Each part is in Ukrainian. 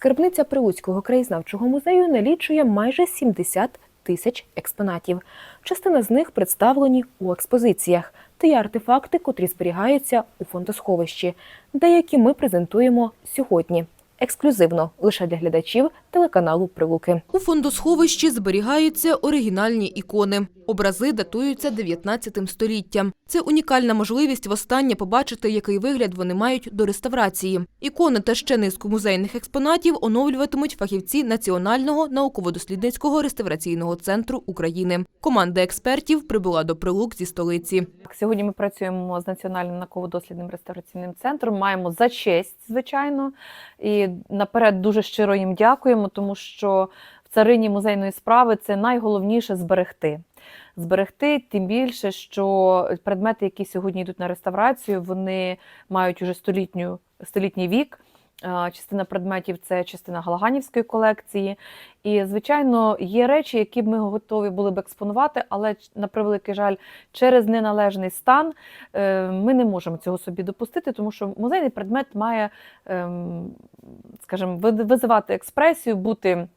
Скарбниця Прилуцького краєзнавчого музею налічує майже 70 тисяч експонатів. Частина з них представлені у експозиціях та є артефакти, котрі зберігаються у фондосховищі. Деякі ми презентуємо сьогодні. Ексклюзивно лише для глядачів телеканалу Прилуки. У фондосховищі зберігаються оригінальні ікони. Образи датуються 19 століттям. Це унікальна можливість востаннє побачити, який вигляд вони мають до реставрації. Ікони та ще низку музейних експонатів оновлюватимуть фахівці Національного науково-дослідницького реставраційного центру України. Команда експертів прибула до Прилук зі столиці. Сьогодні ми працюємо з Національним науково-дослідним реставраційним центром. Маємо за честь, звичайно, і наперед дуже щиро їм дякуємо, тому що в царині музейної справи це найголовніше зберегти. Зберегти тим більше, що предмети, які сьогодні йдуть на реставрацію, вони мають уже столітню, столітній вік. Частина предметів це частина Галаганівської колекції. І, звичайно, є речі, які б ми готові були б експонувати, але на превеликий жаль, через неналежний стан е, ми не можемо цього собі допустити, тому що музейний предмет має, ем, скажімо, визивати експресію, бути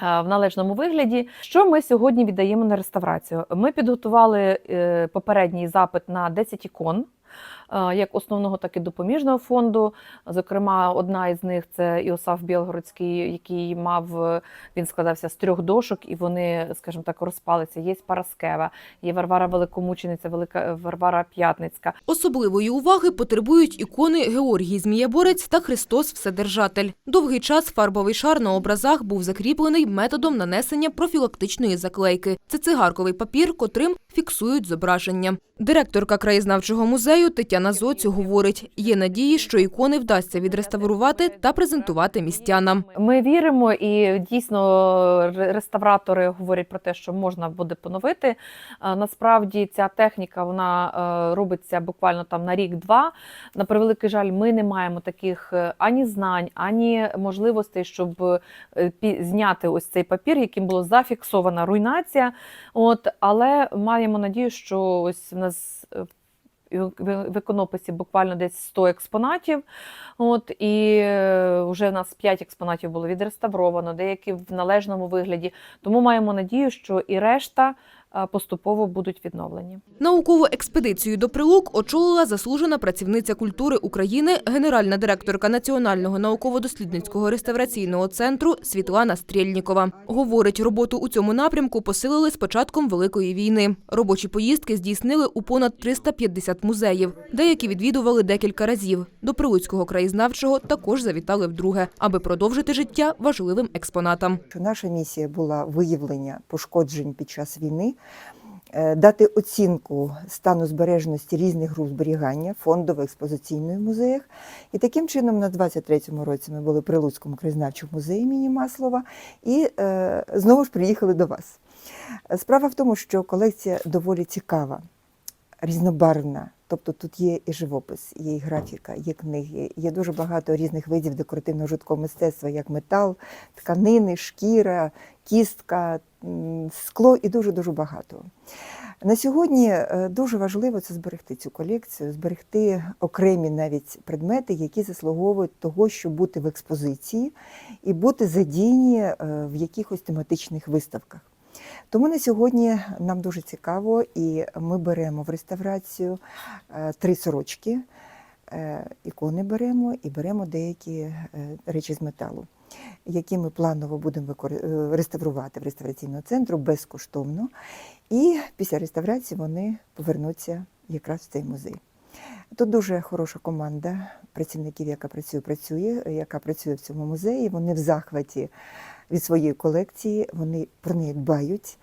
в належному вигляді. Що ми сьогодні віддаємо на реставрацію? Ми підготували е, попередній запит на 10 ікон. Е, Як основного, так і допоміжного фонду. Зокрема, одна із них це Іосаф Білгородський, який мав е, він складався з трьох дошок, і вони, скажімо так, розпалися. Є Параскева, є Варвара Великомучениця, Велика Варвара П'ятницька. Особливої уваги потребують ікони Георгій Змієборець та Христос Вседержатель. Довгий час фарбовий шар на образах був закріплений методом нанесення профілактичної заклейки. Це цигарковий папір, котрим фіксують зображення. Директорка краєзнавчого музею Тетяна Зоцю говорить, є надії, що ікони вдасться відреставрувати та презентувати містянам. Ми віримо, і дійсно реставратори говорять про те, що можна буде поновити. Насправді ця техніка вона е, робиться буквально там на рік-два. На превеликий жаль, ми не маємо таких е, ані знань, ані можливостей, щоб е, зняти ось цей папір, яким було зафіксована руйнація. От, але маємо надію, що ось в нас. В іконописі буквально десь 100 експонатів. От, і е, вже в нас 5 експонатів було відреставровано, деякі в належному вигляді. Тому маємо надію, що і решта поступово будуть відновлені. Наукову експедицію до Прилук очолила заслужена працівниця культури України, генеральна директорка Національного науково-дослідницького реставраційного центру Світлана Стрєльнікова. Говорить, роботу у цьому напрямку посилили з початком Великої війни. Робочі поїздки здійснили у понад 350 музеїв. Деякі відвідували декілька разів. До Прилуцького краєзнавчого також завітали вдруге, аби продовжити життя важливим експонатам. наша місія була виявлення пошкоджень під час війни, дати оцінку стану збережності різних груп зберігання фондово-експозиційної музеях. І таким чином, на 23-му році ми були при Луцькому краєзнавчому музеї імені Маслова і е, знову ж приїхали до вас. Справа в тому, що колекція доволі цікава, різнобарвна. Тобто тут є і живопис, є і графіка, є книги, є дуже багато різних видів декоративного жуткого мистецтва, як метал, тканини, шкіра, кістка, скло і дуже-дуже багато. На сьогодні е, дуже важливо це зберегти цю колекцію, зберегти окремі навіть предмети, які заслуговують того, щоб бути в експозиції і бути задіяні е, в якихось тематичних виставках. Тому на сьогодні нам дуже цікаво, і ми беремо в реставрацію е, три сорочки, е, ікони беремо і беремо деякі е, речі з металу, які ми планово будемо реставрувати в реставраційному центру безкоштовно. І після реставрації вони повернуться якраз в цей музей. Тут дуже хороша команда працівників, яка працює, працює, яка працює в цьому музеї. Вони в захваті від своєї колекції, вони про неї дбають.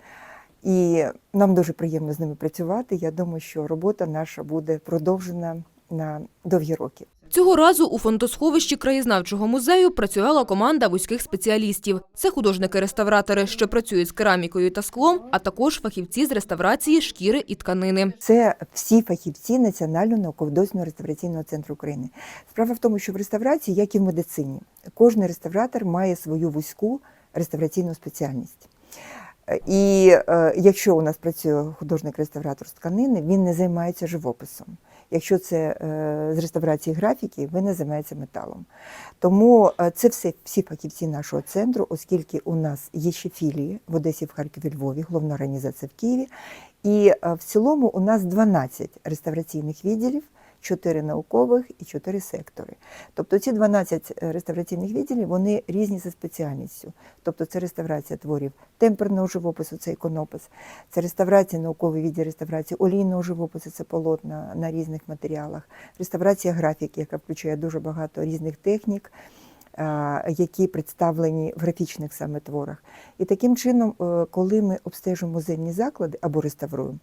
І нам дуже приємно з ними працювати. Я думаю, що робота наша буде продовжена на довгі роки. Цього разу у фондосховищі краєзнавчого музею працювала команда вузьких спеціалістів. Це художники-реставратори, що працюють з керамікою та склом, а також фахівці з реставрації шкіри і тканини. Це всі фахівці Національного науково-дослідного реставраційного центру України. Справа в тому, що в реставрації, як і в медицині, кожен реставратор має свою вузьку реставраційну спеціальність. І е, якщо у нас працює художник-реставратор з тканини, він не займається живописом. Якщо це е, з реставрації графіки, винен займається металом. Тому е, це все всі фахівці нашого центру, оскільки у нас є ще філії в Одесі, в Харкові, Львові, головна організація в Києві. І е, в цілому у нас 12 реставраційних відділів, 4 наукових і 4 сектори. Тобто ці 12 реставраційних відділів вони різні за спеціальністю. Тобто це реставрація творів темперного живопису, це іконопис, це реставрація науковий відділ реставрації олійного живопису, це полотна на різних матеріалах, реставрація графіки, яка включає дуже багато різних технік. Які представлені в графічних саме творах. І таким чином, е, коли ми обстежуємо музейні заклади або реставруємо,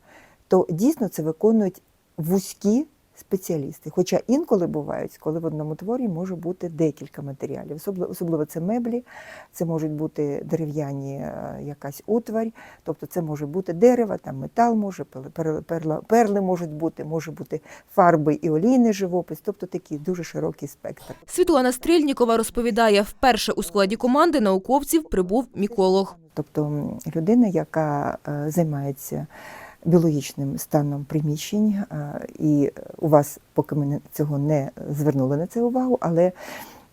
то дійсно це виконують вузькі спеціалісти. Хоча інколи бувають, коли в одному творі може бути декілька матеріалів. Особливо, це меблі, це можуть бути дерев'яні е, якась утварь, тобто це може бути дерево, там метал може, пер- пер- перла- перли можуть бути, може бути фарби і олійний живопис, тобто такий дуже широкий спектр. Світлана Стрільнікова розповідає, вперше у складі команди науковців прибув міколог. Тобто людина, яка е, займається біологічним станом приміщень, е, і у вас, поки ми цього не звернули на це увагу, але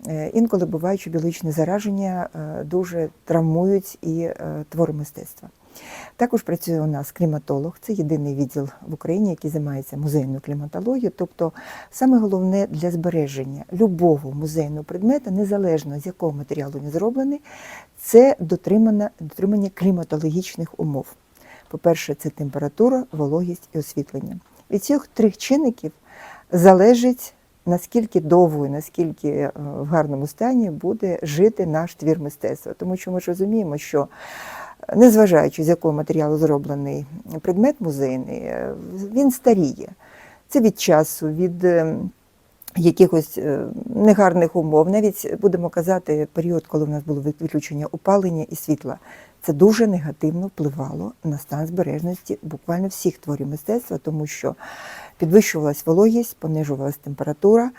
е, інколи буває, що біологічне зараження е, дуже травмують і твори мистецтва. Також працює у нас кліматолог, це єдиний відділ в Україні, який займається музейною кліматологією. Тобто, саме головне для збереження любого музейного предмета, незалежно з якого матеріалу він зроблений, це дотримання кліматологічних умов. По-перше, це температура, вологість і освітлення. Від цих трьох чинників залежить, наскільки довго і наскільки е, в гарному стані буде жити наш твір мистецтва. Тому що ми ж розуміємо, що е, незважаючи з якого матеріалу зроблений предмет музейний, е, він старіє. Це від часу, від якихось негарних умов. Навіть будемо казати, період, коли в нас було відключення опалення і світла. Це дуже негативно впливало на стан збережності буквально всіх творів мистецтва, тому що підвищувалась вологість, понижувалась температура.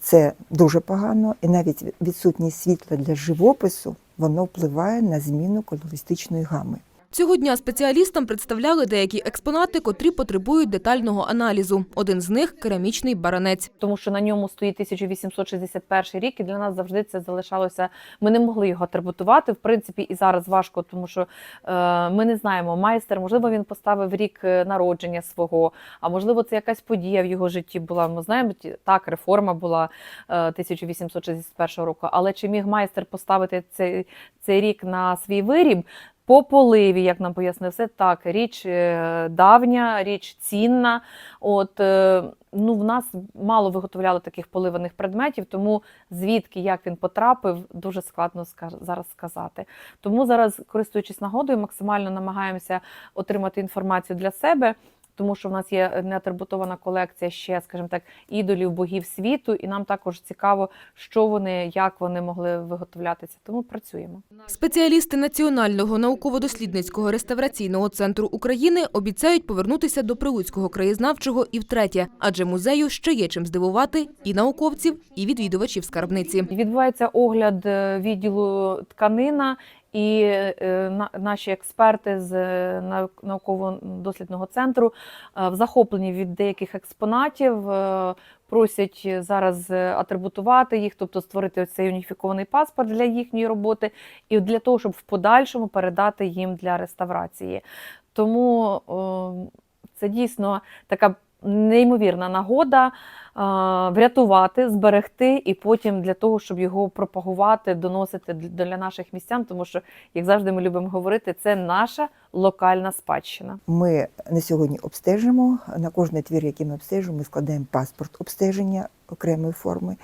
Це дуже погано, і навіть відсутність світла для живопису воно впливає на зміну колористичної гами. Цього дня спеціалістам представляли деякі експонати, котрі потребують детального аналізу. Один з них керамічний баранець. тому що на ньому стоїть 1861 рік, і для нас завжди це залишалося. Ми не могли його атрибутувати. В принципі, і зараз важко, тому що е, ми не знаємо майстер. Можливо, він поставив рік е, народження свого, а можливо, це якась подія в його житті була. Ми знаємо, так, реформа була е, 1861 року. Але чи міг майстер поставити цей, цей рік на свій виріб? По поливі, як нам пояснив, все так, річ е, давня, річ цінна. От е, ну, в нас мало виготовляли таких поливаних предметів, тому звідки як він потрапив, дуже складно зараз сказати. Тому зараз, користуючись нагодою, максимально намагаємося отримати інформацію для себе. Тому що в нас є неатрибутована колекція ще, скажімо так, ідолів богів світу, і нам також цікаво, що вони, як вони могли виготовлятися. Тому працюємо. Спеціалісти Національного науково-дослідницького реставраційного центру України обіцяють повернутися до Прилуцького краєзнавчого і втретє, адже музею ще є чим здивувати і науковців, і відвідувачів скарбниці. Відбувається огляд е, відділу тканина, і е, наші експерти з е, науково-дослідного центру е, в захопленні від деяких експонатів. Просять зараз атрибутувати їх, тобто створити цей уніфікований паспорт для їхньої роботи, і для того, щоб в подальшому передати їм для реставрації. Тому це дійсно така неймовірна нагода е, врятувати, зберегти і потім для того, щоб його пропагувати, доносити для наших містян, тому що, як завжди, ми любимо говорити, це наша локальна спадщина. Ми на сьогодні обстежимо на кожний твір, який ми обстежимо, ми складаємо паспорт обстеження окремої форми,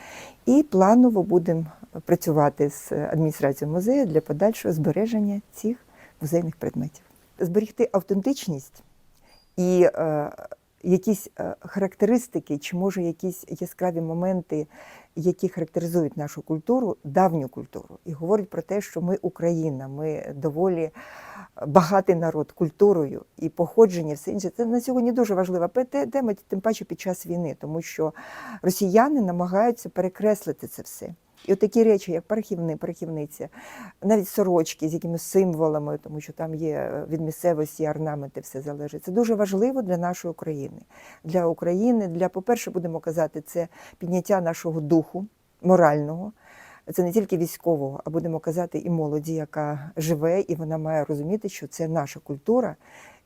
і планово будемо працювати з адміністрацією музею для подальшого збереження цих музейних предметів. Зберегти автентичність і е, якісь е, характеристики, чи може якісь яскраві моменти, які характеризують нашу культуру, давню культуру, і говорять про те, що ми Україна, ми доволі багатий народ культурою і походження, все інше. Це на сьогодні дуже важлива тема, тим паче під час війни, тому що росіяни намагаються перекреслити це все. І от такі речі, як пархівни, пархівниця, навіть сорочки з якимись символами, тому що там є е, від місцевості орнаменти, все залежить. Це дуже важливо для нашої України. Для України, для, по-перше, будемо казати, це підняття нашого духу морального. Це не тільки військового, а будемо казати і молоді, яка живе, і вона має розуміти, що це наша культура,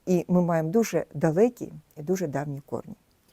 і ми маємо дуже далекі і дуже давні корні.